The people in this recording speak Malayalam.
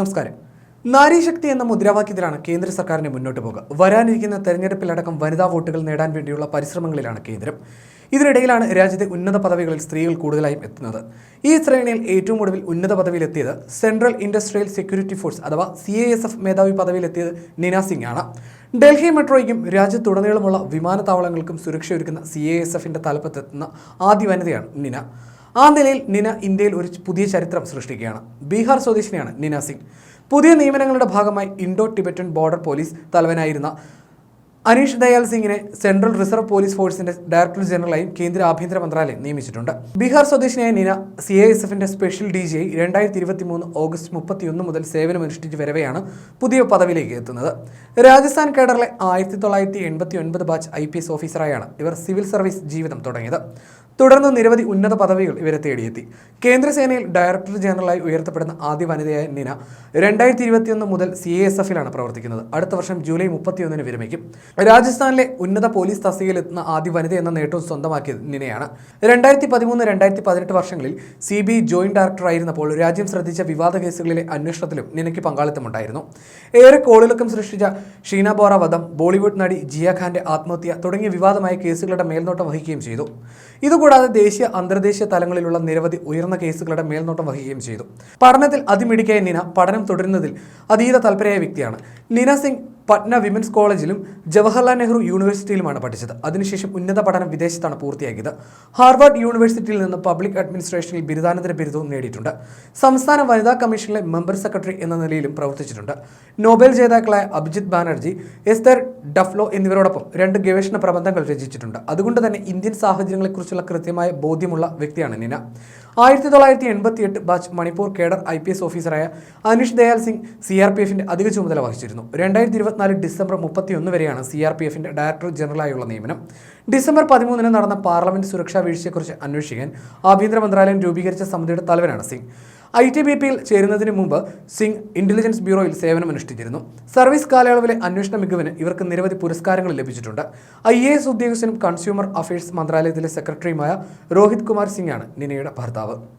നമസ്കാരം. നാരീശക്തി എന്ന മുദ്രാവാക്യത്തിലാണ് കേന്ദ്ര സർക്കാരിന്റെ മുന്നോട്ട് പോകുക. വരാനിരിക്കുന്ന തെരഞ്ഞെടുപ്പിലടക്കം വനിതാ വോട്ടുകൾ നേടാൻ വേണ്ടിയുള്ള പരിശ്രമങ്ങളിലാണ് കേന്ദ്രം. ഇതിനിടയിലാണ് രാജ്യത്തെ ഉന്നത പദവികളിൽ സ്ത്രീകൾ കൂടുതലായും എത്തുന്നത്. ഈ ശ്രേണിയിൽ ഏറ്റവും ഒടുവിൽ ഉന്നത പദവിയിലെത്തിയത് സെൻട്രൽ ഇൻഡസ്ട്രിയൽ സെക്യൂരിറ്റി ഫോഴ്സ് അഥവാ സി എ എസ് എഫ് മേധാവി പദവിയിലെത്തിയത് നിന സിംഗ് ആണ് ഡൽഹി മെട്രോയ്ക്കും രാജ്യത്തുടനീളമുള്ള വിമാനത്താവളങ്ങൾക്കും സുരക്ഷയൊരുക്കുന്ന സി എ എസ് എഫിന്റെ തലപ്പത്തെത്തുന്ന ആദ്യ വനിതയാണ് നിന. ആ നിലയിൽ നിന ഇന്ത്യയിൽ ഒരു പുതിയ ചരിത്രം സൃഷ്ടിക്കുകയാണ്. ബീഹാർ സ്വദേശിനിയാണ് നിന സിംഗ്. പുതിയ നിയമനങ്ങളുടെ ഭാഗമായി ഇൻഡോ ടിബറ്റൻ ബോർഡർ പോലീസ് തലവനായിരുന്ന അനീഷ് ദയാൽ സിംഗിനെ സെൻട്രൽ റിസർവ് പോലീസ് ഫോഴ്സിന്റെ ഡയറക്ടർ ജനറലായും കേന്ദ്ര ആഭ്യന്തര മന്ത്രാലയം നിയമിച്ചിട്ടുണ്ട്. ബീഹാർ സ്വദേശിനിയായ നിന സി ഐ എസ് എഫിന്റെ സ്പെഷ്യൽ ഡി ജി ഐ രണ്ടായിരത്തി ഇരുപത്തി മൂന്ന് ഓഗസ്റ്റ് മുപ്പത്തിയൊന്ന് മുതൽ സേവനമനുഷ്ഠിച്ച് വരവെയാണ് പുതിയ പദവിയിലേക്ക് എത്തുന്നത്. രാജസ്ഥാൻ കേഡറിലെ ആയിരത്തി തൊള്ളായിരത്തി എൺപത്തി ഒൻപത് ബാച്ച് ഐ പി എസ് ഓഫീസറായാണ് ഇവർ സിവിൽ സർവീസ് ജീവിതം തുടങ്ങിയത്. തുടർന്ന് നിരവധി ഉന്നത പദവികൾ ഇവരെ തേടിയെത്തി. കേന്ദ്രസേനയിൽ ഡയറക്ടർ ജനറലായി ഉയർത്തപ്പെടുന്ന ആദ്യ വനിതയായ നിന രണ്ടായിരത്തി ഇരുപത്തിയൊന്ന് മുതൽ സി എ എസ് എഫിലാണ് പ്രവർത്തിക്കുന്നത്. അടുത്ത വർഷം ജൂലൈ മുപ്പത്തിയൊന്നിന് വിരമിക്കും. രാജസ്ഥാനിലെ ഉന്നത പോലീസ് തസ്തികയിൽ തസ്തികയിലെത്തുന്ന ആദ്യ വനിത എന്ന നേട്ടവും സ്വന്തമാക്കിയത് നിനയാണ് രണ്ടായിരത്തി പതിമൂന്ന് രണ്ടായിരത്തി പതിനെട്ട് വർഷങ്ങളിൽ സി ബി ജോയിന്റ് ഡയറക്ടർ ആയിരുന്നപ്പോൾ രാജ്യം ശ്രദ്ധിച്ച വിവാദ കേസുകളിലെ അന്വേഷണത്തിലും നിനയ്ക്ക് പങ്കാളിത്തമുണ്ടായിരുന്നു. ഏറെ കോളിളക്കം സൃഷ്ടിച്ച ഷീന ബോറ വധം ബോളിവുഡ് നടി ജിയ ഖാന്റെ ആത്മഹത്യ തുടങ്ങിയ വിവാദമായ കേസുകളുടെ മേൽനോട്ടം വഹിക്കുകയും ചെയ്തു. ഇതുകൂടാതെ ദേശീയ അന്തർദേശീയ തലങ്ങളിലുള്ള നിരവധി ഉയർന്ന കേസുകളുടെ മേൽനോട്ടം വഹിക്കുകയും ചെയ്തു. പഠനത്തിൽ അതിമിടിക്കായ നിന പഠനം തുടരുന്നതിൽ അതീത തൽപരയായ വ്യക്തിയാണ്. നിന സിംഗ് പട്ന വിമൻസ് കോളേജിലും ജവഹർലാൽ നെഹ്റു യൂണിവേഴ്സിറ്റിയിലുമാണ് പഠിച്ചത്. അതിനുശേഷം ഉന്നത പഠനം വിദേശത്താണ് പൂർത്തിയാക്കിയത്. ഹാർവാർഡ് യൂണിവേഴ്സിറ്റിയിൽ നിന്ന് പബ്ലിക് അഡ്മിനിസ്ട്രേഷനിൽ ബിരുദാനന്തര ബിരുദവും നേടിയിട്ടുണ്ട്. സംസ്ഥാന വനിതാ കമ്മീഷനിലെ മെമ്പർ സെക്രട്ടറി എന്ന നിലയിലും പ്രവർത്തിച്ചിട്ടുണ്ട്. നോബൽ ജേതാക്കളായ അഭിജിത് ബാനർജി എസ്തർ ഡഫ്ലോ എന്നിവരോടൊപ്പം രണ്ട് ഗവേഷണ പ്രബന്ധങ്ങൾ രചിച്ചിട്ടുണ്ട്. അതുകൊണ്ട് തന്നെ ഇന്ത്യൻ സാഹചര്യങ്ങളെക്കുറിച്ചുള്ള കൃത്യമായ ബോധ്യമുള്ള വ്യക്തിയാണ് നിന. ആയിരത്തി തൊള്ളായിരത്തി എൺപത്തി എട്ട് batch Manipur cadre I P S ഓഫീസറായ Aneesh Dayal Singh C R P എഫിന്റെ അധിക ചുമതല വഹിച്ചിരുന്നു. രണ്ടായിരത്തി ഇരുപത്തിനാല് ഡിസംബർ മുപ്പത്തിയൊന്ന് വരെയാണ് സി ആർ പി എഫിന്റെ ഡയറക്ടർ ജനറലായുള്ള നിയമനം. ഡിസംബർ പതിമൂന്നിന് നടന്ന പാർലമെന്റ് സുരക്ഷാ വീഴ്ചയെക്കുറിച്ച് അന്വേഷിക്കാൻ ആഭ്യന്തര മന്ത്രാലയം രൂപീകരിച്ച സമിതിയുടെ തലവനാണ് സിംഗ്. ഐ ടി ബി പിയിൽ ചേരുന്നതിന് മുമ്പ് സിംഗ് ഇന്റലിജൻസ് ബ്യൂറോയിൽ സേവനമനുഷ്ഠിച്ചിരുന്നു. സർവീസ് കാലയളവിലെ അന്വേഷണ മികവിന് ഇവർക്ക് നിരവധി പുരസ്കാരങ്ങൾ ലഭിച്ചിട്ടുണ്ട്. ഐ എ എസ് ഉദ്യോഗസ്ഥനും കൺസ്യൂമർ അഫയേഴ്സ് മന്ത്രാലയത്തിലെ സെക്രട്ടറിയുമായ രോഹിത് കുമാർ സിംഗാണ് നിനയുടെ ഭർത്താവ്. about